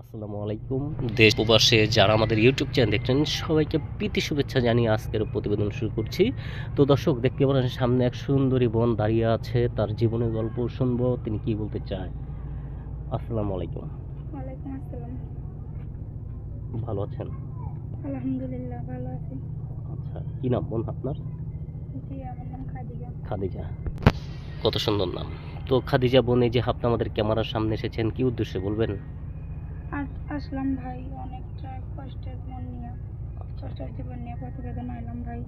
আসসালামু আলাইকুম। দেশ প্রবাসে যারা আমাদের ইউটিউব চ্যানেল দেখছেন সবাইকে প্রীতি শুভেচ্ছা জানিয়ে আজকের প্রতিবেদন শুরু করছি। তো দর্শক দেখতে পারেন সামনে এক সুন্দরী বোন দাঁড়িয়ে আছে তার জীবনের গল্প শুনব তিনি কি বলতে চায়? আসসালামু আলাইকুম। ভালো আছেন? আলহামদুলিল্লাহ ভালো আছি। আচ্ছা কি নাম বোন আপনার? জি আমার নাম খাদিজা। খাদিজা। কত সুন্দর নাম। তো খাদিজা বোন এই যে আপনি আমাদের ক্যামেরার সামনে এসেছেন কি উদ্দেশ্যে বলবেন? আসলাম ভাই অনেকটা কষ্টের মন নিয়ে কষ্টের জীবন নিয়ে প্রতিবেদন আইলাম ভাই।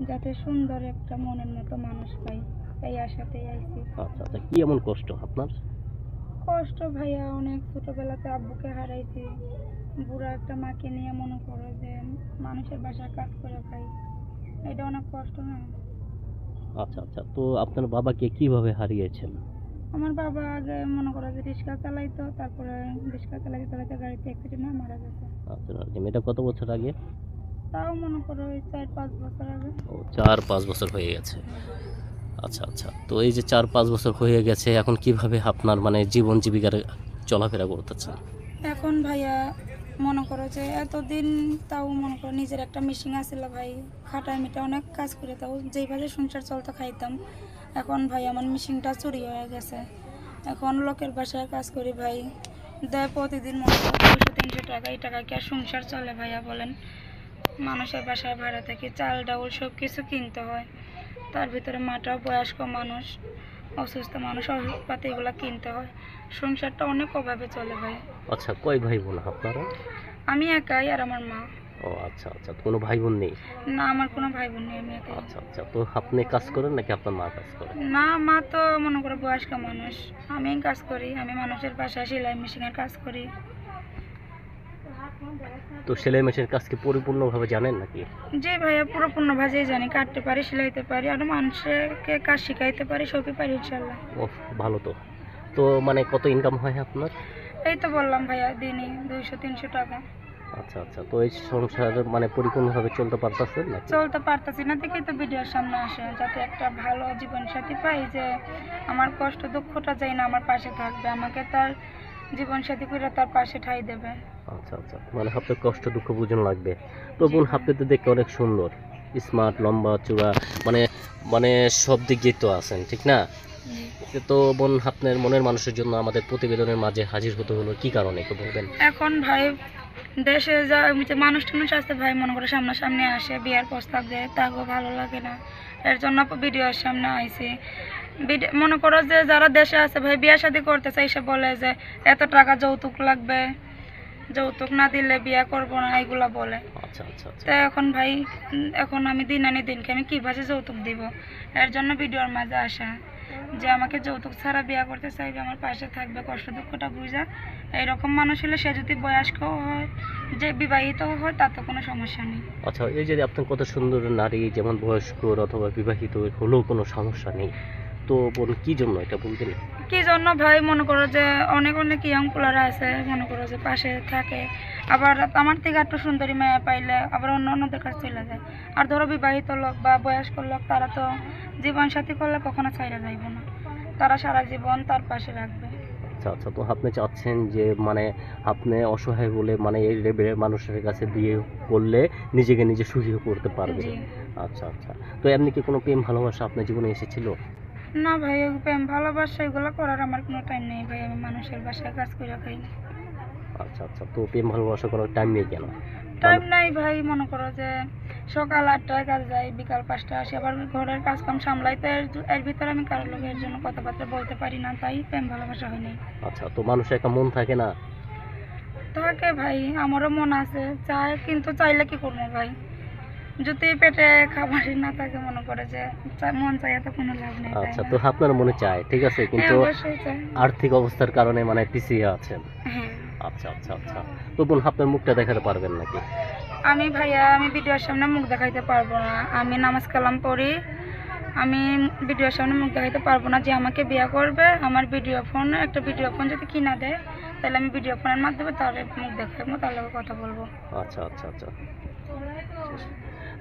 যাতে সুন্দর একটা মনের মতো মানুষ পাই এই আশাতেই আইছি। আচ্ছা আচ্ছা কি এমন কষ্ট আপনার? কষ্ট ভাইয়া অনেক ছোটবেলাতে আব্বুকে হারাইছি। বুড়া একটা মাকে নিয়ে মনে করো যে মানুষের বাসায় কাজ করে খাই। এটা অনেক কষ্ট না? আচ্ছা আচ্ছা। তো আপনার বাবাকে কীভাবে হারিয়েছেন? আমার বাবা আগে মনে করো যে রিক্সা চালাইতো তারপরে রিক্সা চালাইতে চালাইতে গাড়িতে অ্যাক্সিডেন্ট হয়ে মারা গেছে। আচ্ছা আচ্ছা, এটা কত বছর আগে? তাও মনে করো ওই চার পাঁচ বছর আগে। ও চার পাঁচ বছর হয়ে গেছে। আচ্ছা আচ্ছা। তো এই যে চার পাঁচ বছর হয়ে গেছে এখন কীভাবে আপনার মানে জীবন জীবিকার চলাফেরা করতেছেন? এখন ভাইয়া মনে করো যে এতদিন তাও মনে করো নিজের একটা মেশিন আছিল ভাই, খাটায় মিটা অনেক কাজ করে তাও যেইভাবে সংসার চলতে খাইতাম। এখন ভাই আমার মেশিনটা চুরি হয়ে গেছে। এখন লোকের বাসায় কাজ করি ভাই। দেয় প্রতিদিন মনে করো দুশো তিনশো টাকা, এই টাকা কি আর সংসার চলে ভাইয়া বলেন? মানুষের বাসায় ভাড়া থেকে, চাল, ডাউল সব কিছু কিনতে হয়। তার ভিতরে মাটাও বয়স্ক মানুষ। অসুস্থ মানুষ ওষুধপাতি এগুলো কিনতে হয়। সংসারটা অনেক অভাবে চলে ভাই। আচ্ছা কয় ভাই বোন আপনারা? আমি একাই আর আমার মা। ও আচ্ছা আচ্ছা কোনো ভাই বোন নেই? না আমার কোনো ভাই বোন নেই আমি একাই। আচ্ছা আচ্ছা তো আপনি কাজ করেন নাকি আপনার মা কাজ করে? না মা তো মনে করে বয়স্ক মানুষ। আমি কাজ করি আমি মানুষের বাসায় সেলাই মেশিনের কাজ করি। তো সেলাই মেশিনের কাজ কি পরিপূর্ণভাবে জানেন নাকি? যে ভাইয়া পুরোপূর্ণ ভাজেই জানি। কাটতে পারি সেলাইতে পারি আর মানুষকে কাজ শিখাইতে পারি সবই পারি ইনশাল্লাহ। ও ভালো তো। তো মানে কত ইনকাম হয় আপনার? এই তো বললাম ভাইয়া দিনই দুইশো তিনশো টাকা। আচ্ছা আচ্ছা। তো এই সংসার মানে পরিপূর্ণভাবে চলতে পারতেছেন না চলতে পারতাছি না দেখেই তো ভিডিওর সামনে আসে যাতে একটা ভালো জীবন সাথী পাই যে আমার কষ্ট দুঃখটা যাই না আমার পাশে থাকবে আমাকে তার জীবন সাথী করে তার পাশে ঠাই দেবে। আচ্ছা আচ্ছা। মানে আপনার কষ্ট দুঃখ বুঝন লাগবে। তো বোন আপনি তো দেখতে অনেক সুন্দর। স্মার্ট লম্বা চূড়া মানে মানে সব দিক দিয়ে তো আছেন ঠিক না? তো বোন আপনার মনের মানুষের জন্য আমাদের প্রতিবেদনের মাঝে হাজির হতে হলো। কি কারণে একটু বলবেন? এখন ভাই দেশে যা মানুষ টানুষ আছে ভাই মনে করে সামনাসামনি আসে বিয়ার প্রস্তাব দেয় তাকেও ভালো লাগে না। এর জন্য ভিডিওর সামনে আইসি মনে করো যে যারা দেশে আছে ভাই বিয়া শাদি করতে চাই সে বলে যে এত টাকা যৌতুক লাগবে যৌতুক না দিলে বিয়া করব না এগুলা বলে। আচ্ছা আচ্ছা আচ্ছা। তো এখন ভাই এখন আমি দিন আনি দিনকে আমি কীভাবে যৌতুক দিব? এর জন্য ভিডিওর মাঝে আসা যে আমাকে যৌতুক ছাড়া বিয়া করতে চাইবে আমার পাশে থাকবে কষ্ট দুঃখটা বুঝা। এইরকম মানুষ হলে সে যদি বয়স্কও হয় যে বিবাহিত হয় তাতে কোনো সমস্যা নেই। আচ্ছা এই যে আপনার কত সুন্দর নারী যেমন বয়স্ক অথবা বিবাহিত হলেও কোনো সমস্যা নেই। তো বোন কি জন্য এটা বলবেন? কি জন্য ভাই মনে করো যে অনেক অনেক ইয়াং পোলারা আছে মনে করো যে পাশে থাকে। আবার আমার থেকে একটু সুন্দরী মেয়ে পাইলে আবার অন্য অন্যদের কাছে চলে যায়। আর ধরো বিবাহিত লোক বা বয়স্ক লোক তারা তো জীবন সাথী করলে কখনো ছাইরা যাইব না। তারা সারা জীবন তার পাশে রাখবে। আচ্ছা আচ্ছা তো আপনি চাচ্ছেন যে মানে আপনি অসহায় বলে মানে এই লেভেলের মানুষের কাছে বিয়ে করলে নিজেকে নিজে সুখী করতে পারবে আচ্ছা আচ্ছা। তো এমনি কি কোনো প্রেম ভালোবাসা আপনার জীবনে এসেছিল? না ভাই প্রেম ভালোবাসা এগুলো করার আমার কোনো টাইম নেই ভাই আমি মানুষের বাসায় কাজ করে খাই আচ্ছা আচ্ছা তো প্রেম ভালোবাসা করার টাইম নেই কেন? টাইম নাই ভাই মনে করো যে সকাল আটটায় কাজ যাই বিকাল পাঁচটায় আসি আবার ঘরের কাজ কাম সামলাইতে এর- এর ভিতরে আমি কারোর লোকের জন্য কথাবার্তা বলতে পারি না তাই প্রেম ভালোবাসা হয় নাই। আচ্ছা তো মানুষের একটা মন থাকে না? থাকে ভাই আমারও মন আছে চাই কিন্তু চাইলে কি করব ভাই? যদি পেটে খাবারই না থাকে মনে করে যে মন চাইয়া তো কোনো লাভ নেই আচ্ছা? তো আপনার মনে চায় ঠিক আছে হ্যাঁ কিন্তু আর্থিক অবস্থার কারণে মানে পিছিয়ে আছেন। হ্যাঁ। আচ্ছা আচ্ছা আচ্ছা। তো বোন আপনার মুখটা দেখাতে পারবেন নাকি? আমি ভাইয়া আমি ভিডিওর সামনে মুখ দেখাইতে পারব না। আমি নামাজ কালাম পড়ি। আমি ভিডিওর সামনে মুখ দেখাইতে পারব না যে আমাকে বিয়ে করবে। আমার ভিডিও ফোন একটা ভিডিও ফোন যদি কিনা দেয় তাহলে আমি ভিডিও ফোনের মাধ্যমে তাহলে মুখ দেখাবো তাহলে কথা বলব। আচ্ছা আচ্ছা আচ্ছা।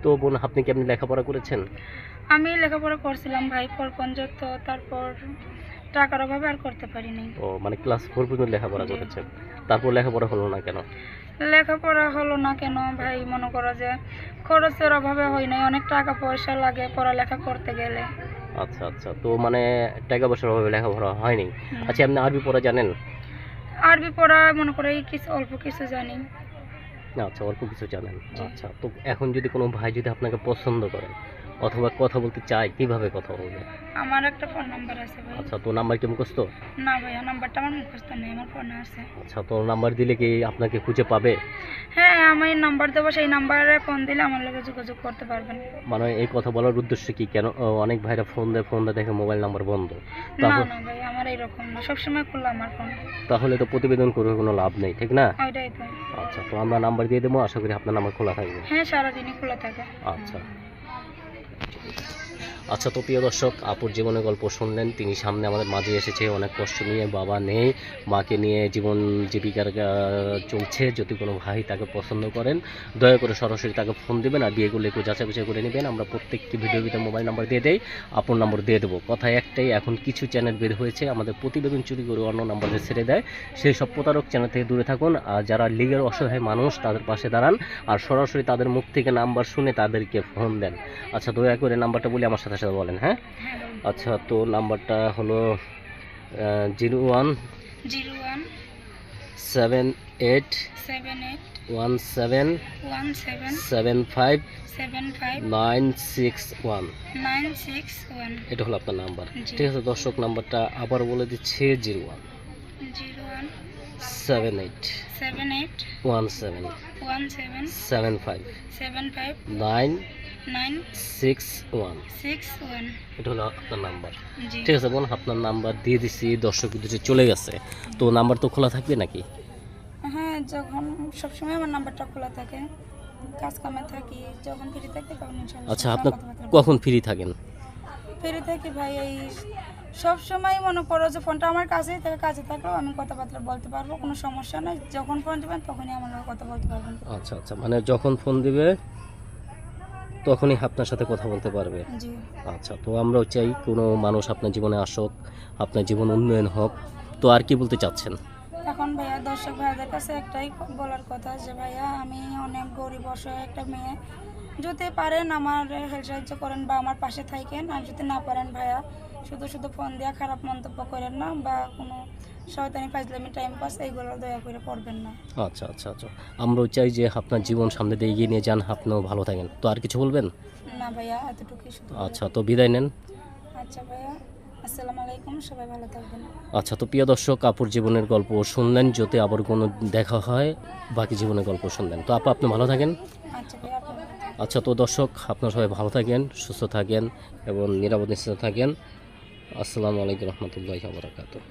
তো বোন আপনি কি আপনি লেখাপড়া করেছেন? আমি লেখাপড়া করছিলাম ভাই পরপঞ্চত তারপর টাকার অভাবে আর করতে পারিনি ও মানে ক্লাস ফোর পর্যন্ত লেখাপড়া করেছেন। তারপর লেখাপড়া হলো না কেন? লেখাপড়া হলো না কেন ভাই মনে করো যে খরচের অভাবে হয় নাই অনেক টাকা পয়সা লাগে পড়ালেখা করতে গেলে। আচ্ছা আচ্ছা তো মানে টাকা পয়সার অভাবে লেখাপড়া হয়নি। আচ্ছা আপনি আরবি পড়া জানেন? আরবি পড়া মনে করো এই কিছু অল্প কিছু জানি। আচ্ছা অল্প কিছু জানেন। আচ্ছা তো এখন যদি কোনো ভাই যদি আপনাকে পছন্দ করে অথবা কথা বলতে চায় কীভাবে কথা বলবে? আমার একটা ফোন নাম্বার আছে ভাই। আচ্ছা তো নাম্বার কি মুখস্থ? না ভাইয়া নাম্বারটা আমার মুখস্থ নেই আমার ফোনে আছে। আচ্ছা তো নাম্বার দিলে কি আপনাকে খুঁজে পাবে? হ্যাঁ আমি নাম্বার দেবো সেই নাম্বারে ফোন দিলে আমার লগে যোগাযোগ করতে পারবেন। মানে এই কথা বলার উদ্দেশ্য কি? কেন অনেক ভাইরা ফোন দেয় ফোন দেয় দেখে মোবাইল নাম্বার বন্ধ। না না ভাই আমার এইরকম না। সবসময় খোলা আমার ফোন তাহলে তো প্রতিবেদন করে কোনো লাভ নেই ঠিক না? ওইটাই তো। আচ্ছা তো আমরা নাম্বার দিয়ে দেবো আশা করি আপনার নাম্বার খোলা থাকবে। হ্যাঁ সারাদিনই খোলা থাকে। আচ্ছা। আচ্ছা তো প্রিয় দর্শক, আপুর জীবনের গল্প শুনলেন। তিনি সামনে আমাদের মাঝে এসেছে, অনেক কষ্ট নিয়ে, বাবা নেই, মাকে নিয়ে জীবন জীবিকার চলছে। যদি কোনো ভাই তাকে পছন্দ করেন, দয়া করে সরাসরি তাকে ফোন দেবেন আর বিয়ে করলে একটু যাচাই বাছাই করে নেবেন। আমরা প্রত্যেকটি ভিডিও ভিতরে মোবাইল নাম্বার দিয়ে দেই, আপুর নম্বর দিয়ে দেবো। কথা একটাই, এখন কিছু চ্যানেল বের হয়েছে, আমাদের প্রতিবেদন চুরি করে অন্য নাম্বারে ছেড়ে দেয়। সেই সব প্রতারক চ্যানেল থেকে দূরে থাকুন, আর যারা লিগের অসহায় মানুষ, তাদের পাশে দাঁড়ান, আর সরাসরি তাদের মুখ থেকে নাম্বার শুনে তাদেরকে ফোন দেন। আচ্ছা দয়া করে নাম্বারটা বলি আমার সাথে সাথে বলেন হ্যাঁ? হ্যাঁ আচ্ছা তো নাম্বারটা হলো zero one zero one seven eight seven eight one seven one seven seven five seven five nine six one. Nine six one. এটা হলো আপনার নাম্বার। ঠিক আছে দর্শক নাম্বারটা আবার বলে দিচ্ছি zero one zero one seven eight seven eight one seven one seven seven five seven five nine nine six one. Six one. এটা হলো আপনার নাম্বার। ঠিক আছে বোন আপনার নাম্বার দিয়ে দিছি দর্শক দুটো চলে গেছে। তো নাম্বার তো খোলা থাকবে নাকি? হ্যাঁ যখন সবসময় আমার নাম্বারটা খোলা থাকে কাজ কামে থাকি যখন ফ্রি থাকি তখন আচ্ছা আপনার কখন ফ্রি থাকেন? ফ্রি থাকি ভাই এই সব সময় মনে করো যে ফোনটা আমার কাছেই থাকে কাছে থাকলেও আমি কথাবার্তা বলতে পারব কোনো সমস্যা নেই। যখন ফোন দেবেন তখনই আমার কথা বলতে পারবেন। আচ্ছা আচ্ছা মানে যখন ফোন দিবে তখনই আপনার সাথে কথা বলতে পারবে। জি। আচ্ছা তো আমরাও চাই কোনো মানুষ আপনার জীবনে আসুক আপনার জীবন উন্নয়ন হোক। তো আর কি বলতে চাচ্ছেন? এখন ভাইয়া দর্শক ভাইয়াদের কাছে একটাই বলার কথা যে ভাইয়া আমি অনেক গরিব অসহায় একটা মেয়ে। যদি পারেন আমার হেল্প সাহায্য করেন বা আমার পাশে থাকেন। আর যদি না পারেন ভাইয়া শুধু শুধু ফোন দেওয়া খারাপ মন্তব্য করেন না বা কোনো শয়তানি ফাজলামি টাইম পাস এইগুলো দয়া করে করবেন না। আচ্ছা আচ্ছা আচ্ছা। আমরাও চাই যে আপনার জীবন সামনে দিয়ে এগিয়ে নিয়ে যান আপনিও ভালো থাকেন। তো আর কিছু বলবেন? না ভাইয়া এতটুকুই শুধু। আচ্ছা তো বিদায় নেন। আচ্ছা ভাইয়া আসসালামু আলাইকুম সবাই ভালো থাকবেন। আচ্ছা তো প্রিয় দর্শক আপুর জীবনের গল্প শুনলেন যদি আবার কোনো দেখা হয় বাকি জীবনের গল্প শুনলেন। তো আপু আপনি ভালো থাকেন? আচ্ছা ভাইয়া। আচ্ছা তো দর্শক আপনারা সবাই ভালো থাকেন সুস্থ থাকেন এবং নিরাপদ নিশ্চিত থাকেন। আসসালামু আলাইকুম রহমতুল্লাহ বরাকাতুহ।